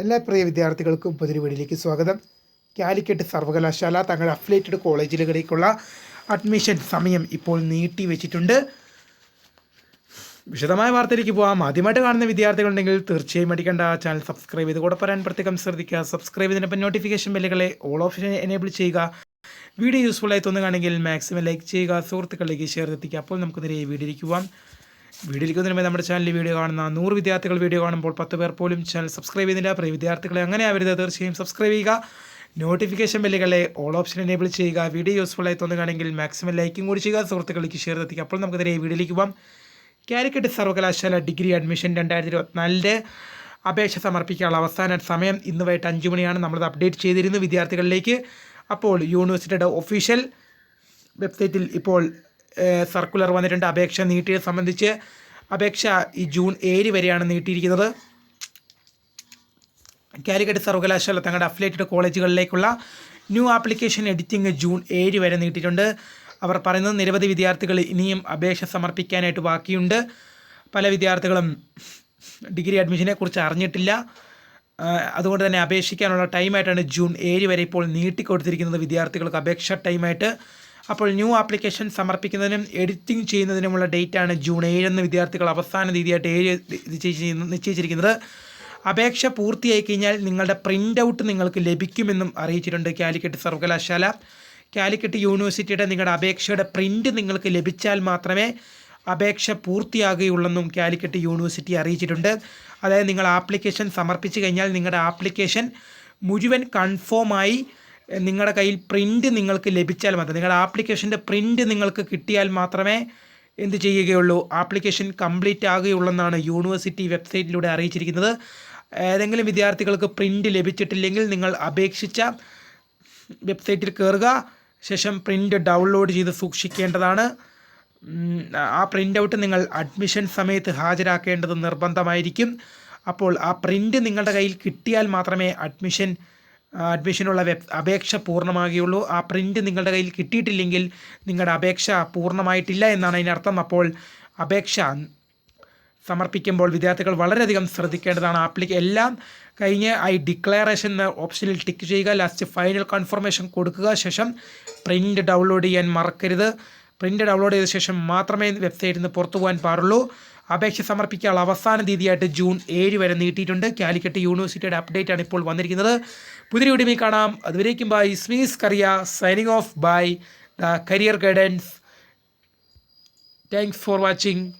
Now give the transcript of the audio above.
എല്ലാ പ്രിയ വിദ്യാർത്ഥികൾക്കും പുതിയൊരു വീടിലേക്ക് സ്വാഗതം. കാലിക്കറ്റ് സർവകലാശാല തങ്ങളുടെ അഫിലേറ്റഡ് കോളേജിലേക്കുള്ള അഡ്മിഷൻ സമയം ഇപ്പോൾ നീട്ടി വെച്ചിട്ടുണ്ട്. വിശദമായ വാർത്തയിലേക്ക് പോകാം ആദ്യമായിട്ട് കാണുന്ന വിദ്യാർത്ഥികളുണ്ടെങ്കിൽ തീർച്ചയായും അടിക്കേണ്ട ചാനൽ സബ്സ്ക്രൈബ് ചെയ്ത് കൂടെ പറയാൻ പ്രത്യേകം ശ്രദ്ധിക്കുക. സബ്സ്ക്രൈബ് ചെയ്തതിനൊപ്പം നോട്ടിഫിക്കേഷൻ ബെല്ലുകളെ ഓൾ ഓപ്ഷൻ എനേബിൾ ചെയ്യുക. വീഡിയോ യൂസ്ഫുൾ ആയി തോന്നുകയാണെങ്കിൽ മാക്സിമം ലൈക്ക് ചെയ്യുക. സുഹൃത്തുക്കളിലേക്ക് ഷെയർ എത്തിക്കുക. അപ്പോൾ നമുക്ക് നേരെ വീഡിയോയിലേക്ക് പോകാം വീഡിയോയിലേക്ക് മുമ്പ് നമ്മുടെ ചാനലിൽ വീഡിയോ കാണുന്ന നൂറ് വിദ്യാർത്ഥികൾ വീഡിയോ കാണുമ്പോൾ പത്ത് പേർ പോലും ചാനൽ സബ്സ്ക്രൈബ് ചെയ്യുന്നില്ല. പ്രിയ വിദ്യാർത്ഥികളെ അങ്ങനെ ആവരുത്. തീർച്ചയായും സബ്സ്ക്രൈബ് ചെയ്യുക. നോട്ടിഫിക്കേഷൻ ബെല്ലുകളെ ഓൾ ഓപ്ഷൻ എനേബിൾ ചെയ്യുക. വീഡിയോ യൂസ്ഫുൾ ആയി തോന്നുകയാണെങ്കിൽ മാക്സിമം ലൈക്കും കൂടി ചെയ്യുക. സുഹൃത്തുക്കളിലേക്ക് ഷെയർ എത്തിക്കുക. അപ്പോൾ നമുക്ക് നേരെ വീഡിയോയിലേക്ക് പോകാം കാലിക്കറ്റ് സർവകലാശാല ഡിഗ്രി അഡ്മിഷൻ രണ്ടായിരത്തി ഇരുപത്തിനാലിന്റെ അപേക്ഷ സമർപ്പിക്കാനുള്ള അവസാന സമയം ഇന്ന് വൈകിട്ട് അഞ്ച് മണിയാണ് നമ്മളത് അപ്ഡേറ്റ് ചെയ്തിരുന്നു വിദ്യാർത്ഥികളിലേക്ക്. അപ്പോൾ യൂണിവേഴ്സിറ്റിയുടെ ഒഫീഷ്യൽ വെബ്സൈറ്റിൽ ഇപ്പോൾ സർക്കുലർ വന്നിട്ടുണ്ട്. അപേക്ഷ നീട്ടിയത് സംബന്ധിച്ച് അപേക്ഷ ഈ ജൂൺ ഏഴ് വരെയാണ് നീട്ടിയിരിക്കുന്നത്. കാലിക്കറ്റ് സർവകലാശാല തങ്ങളുടെ അഫിലേറ്റഡ് കോളേജുകളിലേക്കുള്ള ന്യൂ ആപ്ലിക്കേഷൻ എഡിറ്റിംഗ് ജൂൺ ഏഴ് വരെ നീട്ടിയിട്ടുണ്ട്. അവർ പറയുന്നത് നിരവധി വിദ്യാർത്ഥികൾ ഇനിയും അപേക്ഷ സമർപ്പിക്കാനായിട്ട് ബാക്കിയുണ്ട്. പല വിദ്യാർത്ഥികളും ഡിഗ്രി അഡ്മിഷനെ കുറിച്ച് അറിഞ്ഞിട്ടില്ല. അതുകൊണ്ട് തന്നെ അപേക്ഷിക്കാനുള്ള ടൈമായിട്ടാണ് ജൂൺ ഏഴ് വരെ ഇപ്പോൾ നീട്ടിക്കൊടുത്തിരിക്കുന്നത് വിദ്യാർത്ഥികൾക്ക് അപേക്ഷ ടൈമായിട്ട്. അപ്പോൾ ന്യൂ ആപ്ലിക്കേഷൻ സമർപ്പിക്കുന്നതിനും എഡിറ്റിംഗ് ചെയ്യുന്നതിനുമുള്ള ആണ് ജൂൺ ഏഴെന്ന് വിദ്യാർത്ഥികൾ അവസാന തീയതിയായിട്ട് ഏഴ് നിശ്ചയിച്ചിരിക്കുന്നത്. അപേക്ഷ പൂർത്തിയായി കഴിഞ്ഞാൽ നിങ്ങളുടെ പ്രിന്റ് ഔട്ട് നിങ്ങൾക്ക് ലഭിക്കുമെന്നും അറിയിച്ചിട്ടുണ്ട് കാലിക്കറ്റ് സർവകലാശാല. കാലിക്കറ്റ് യൂണിവേഴ്സിറ്റിയുടെ നിങ്ങളുടെ അപേക്ഷയുടെ പ്രിന്റ് നിങ്ങൾക്ക് ലഭിച്ചാൽ മാത്രമേ അപേക്ഷ പൂർത്തിയാകുകയുള്ളെന്നും കാലിക്കറ്റ് യൂണിവേഴ്സിറ്റി അറിയിച്ചിട്ടുണ്ട്. അതായത് നിങ്ങൾ ആപ്ലിക്കേഷൻ സമർപ്പിച്ചു കഴിഞ്ഞാൽ നിങ്ങളുടെ ആപ്ലിക്കേഷൻ മുഴുവൻ കൺഫേമായി നിങ്ങളുടെ കയ്യിൽ പ്രിന്റ് നിങ്ങൾക്ക് ലഭിച്ചാൽ മാത്രം നിങ്ങളുടെ ആപ്ലിക്കേഷന്റെ പ്രിന്റ് നിങ്ങൾക്ക് കിട്ടിയാൽ മാത്രമേ എന്ത് ചെയ്യുകയുള്ളൂ? ആപ്ലിക്കേഷൻ കംപ്ലീറ്റ് ആകുകയുള്ളെന്നാണ് യൂണിവേഴ്സിറ്റി വെബ്സൈറ്റിലൂടെ അറിയിച്ചിരിക്കുന്നത്. ഏതെങ്കിലും വിദ്യാർത്ഥികൾക്ക് പ്രിന്റ് ലഭിച്ചിട്ടില്ലെങ്കിൽ നിങ്ങൾ അപേക്ഷിച്ച വെബ്സൈറ്റിൽ കയറുക ശേഷം പ്രിന്റ് ഡൗൺലോഡ് ചെയ്ത് സൂക്ഷിക്കേണ്ടതാണ്. ആ പ്രിന്റ് ഔട്ട് നിങ്ങൾ അഡ്മിഷൻ സമയത്ത് ഹാജരാക്കേണ്ടത് നിർബന്ധമായിരിക്കും. അപ്പോൾ ആ പ്രിന്റ് നിങ്ങളുടെ കയ്യിൽ കിട്ടിയാൽ മാത്രമേ അഡ്മിഷൻ അഡ്മിഷനുള്ള വെബ് അപേക്ഷ പൂർണമാകുകയുള്ളൂ. ആ പ്രിന്റ് നിങ്ങളുടെ കയ്യിൽ കിട്ടിയിട്ടില്ലെങ്കിൽ നിങ്ങളുടെ അപേക്ഷ പൂർണമായിട്ടില്ല എന്നാണ് അതിനർത്ഥം അപ്പോൾ അപേക്ഷ സമർപ്പിക്കുമ്പോൾ വിദ്യാർത്ഥികൾ വളരെയധികം ശ്രദ്ധിക്കേണ്ടതാണ്. ആപ്ലിക്ക എല്ലാം കഴിഞ്ഞ് ഐ ഡിക്ലറേഷൻ എന്ന ഓപ്ഷനിൽ ടിക്ക് ചെയ്യുക. ലാസ്റ്റ് ഫൈനൽ കൺഫർമേഷൻ കൊടുക്കുക. ശേഷം പ്രിന്റ് ഡൗൺലോഡ് ചെയ്യാൻ മറക്കരുത്. പ്രിന്റ് ഡൗൺലോഡ് ചെയ്ത ശേഷം മാത്രമേ വെബ്സൈറ്റിൽ നിന്ന് പുറത്തു പോകാൻ പാടുള്ളൂ. അപേക്ഷ സമർപ്പിക്കാനുള്ള അവസാന തീയതിയായിട്ട് ജൂൺ ഏഴ് വരെ നീട്ടിയിട്ടുണ്ട്. കാലിക്കറ്റ് യൂണിവേഴ്സിറ്റിയുടെ അപ്ഡേറ്റ് ആണ് ഇപ്പോൾ വന്നിരിക്കുന്നത്. പുതിയ വീഡിയോ കാണാം. അതുവരേക്കും ബൈ. സ്മീസ് കറിയ signing off by. The career guidance thanks for watching